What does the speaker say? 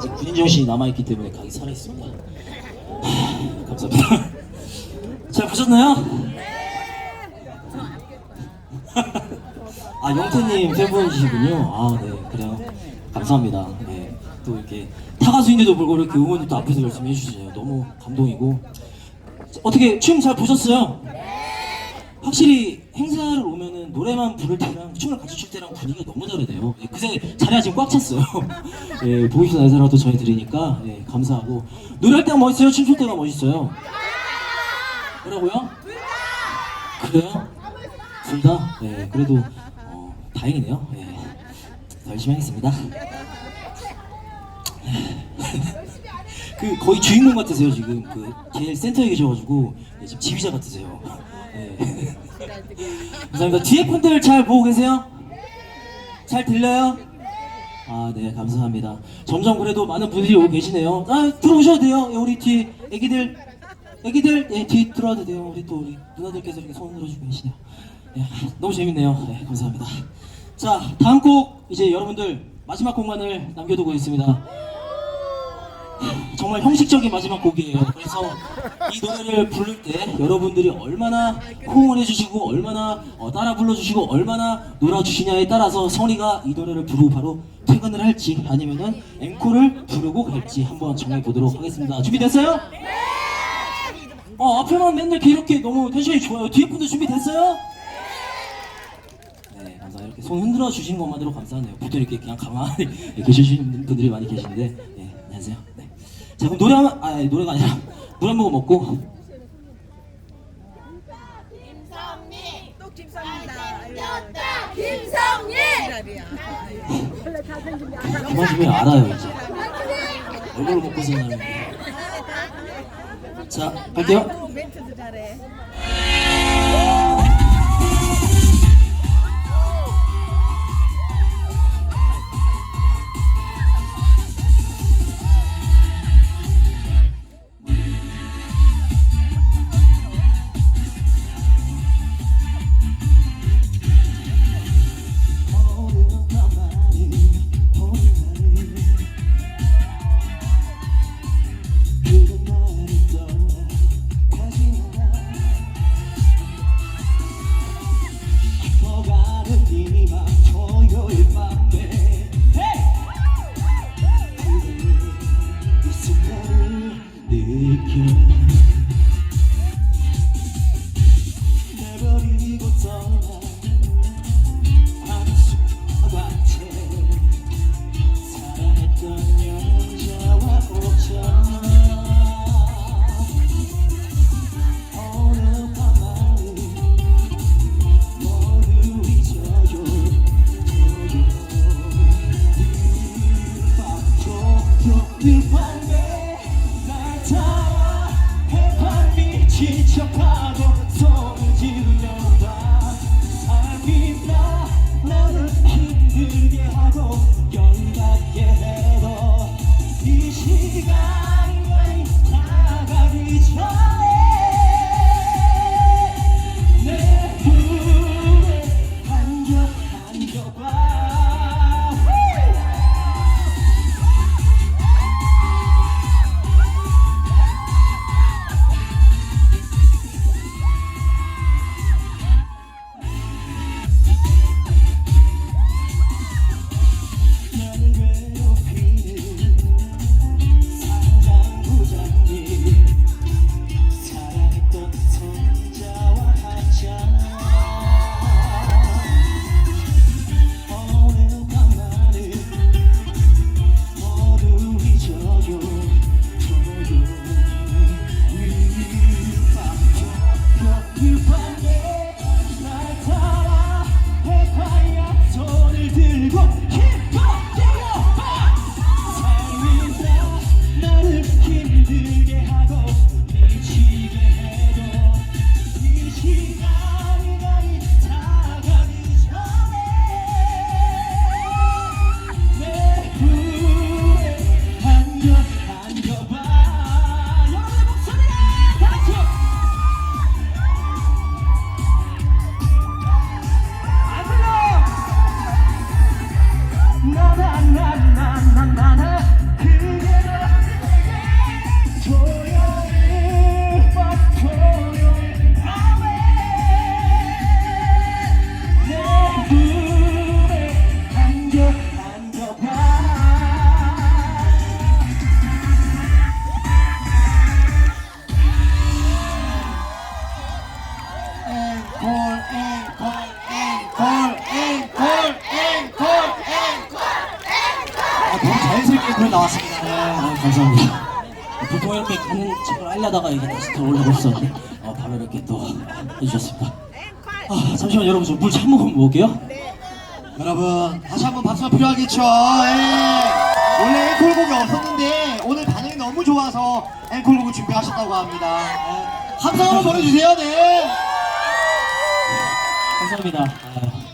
아직 군인 정신이 남아있기 때문에 각이 살아있습니다. 하, 감사합니다. 잘 보셨나요? 아 영태님 팬분이시군요. 아 네 그래요. 감사합니다. 네, 또 이렇게 타가수인데도 불구하고 이렇게 응원을 또 앞에서 열심히 해주시네요. 너무 감동이고 어떻게 춤 잘 보셨어요? 확실히 오면은 노래만 부를 때랑 춤을 같이 출 때랑 분위기가 너무 다르대요. 예, 그새 자리가 지금 꽉 찼어요. 예, 보이시는 애사라도 전해드리니까 예, 감사하고 노래할 때가 멋있어요? 춤출 때가 멋있어요? 뭐라고요? 그래요? 둘 다? 예, 그래도 어, 다행이네요. 예, 더 열심히 하겠습니다. 그 거의 주인공 같으세요 지금 그 제일 센터에 계셔가지고 예, 지금 지휘자 같으세요. 예. 감사합니다. 뒤에 분들 잘 보고 계세요? 잘 들려요? 아, 네, 감사합니다. 점점 그래도 많은 분들이 오고 계시네요. 아, 들어오셔도 돼요. 예, 우리 뒤 애기들, 애기들, 예, 뒤 들어와도 돼요. 우리 또 우리 누나들께서 이렇게 손 들어주고 계시네요. 예, 너무 재밌네요. 네, 감사합니다. 자, 다음 곡 이제 여러분들 마지막 곡만을 남겨두고 있습니다. 정말 형식적인 마지막 곡이에요. 그래서 이 노래를 부를 때 여러분들이 얼마나 호응을 해주시고 얼마나 어, 따라 불러주시고 얼마나 놀아주시냐에 따라서 성리가 이 노래를 부르고 바로 퇴근을 할지 아니면은 앵콜을 부르고 갈지 한번 정해보도록 하겠습니다. 준비됐어요? 어 앞에만 맨날 이렇게 너무 텐션이 좋아요. 뒤에 분들 준비됐어요? 네, 감사합니다. 이렇게 손 흔들어 주시는 것만으로 감사하네요. 보통 이렇게 그냥 가만히 계시는 분들이 많이 계신데, 네, 안녕하세요. 네. 자, 그럼 노래 한, 아, 노래가 아니라 물 한 모금 먹고 김성민 또. 잘생겼다 김성민 그만 좀 해, 알아요 이제. 얼굴을 먹고 사는. 자, 갈게요. 멘트도 잘해. 내 Brooks. 자연스럽게 그걸 나왔습니다. 네, 아, 감사합니다. 보통 이렇게 가는 척을 하려다가 이게 다시 들어오려고 했었는데 어, 바로 이렇게 또 해주셨습니다. 아, 잠시만 여러분 저 물 한 모금 먹을게요. 여러분 다시 한번 박수가 필요하겠죠. 예. 원래 앵콜곡이 없었는데 오늘 반응이 너무 좋아서 앵콜곡을 준비하셨다고 합니다. 예. 함성으로 보내주세요. 네. 감사합니다. 아,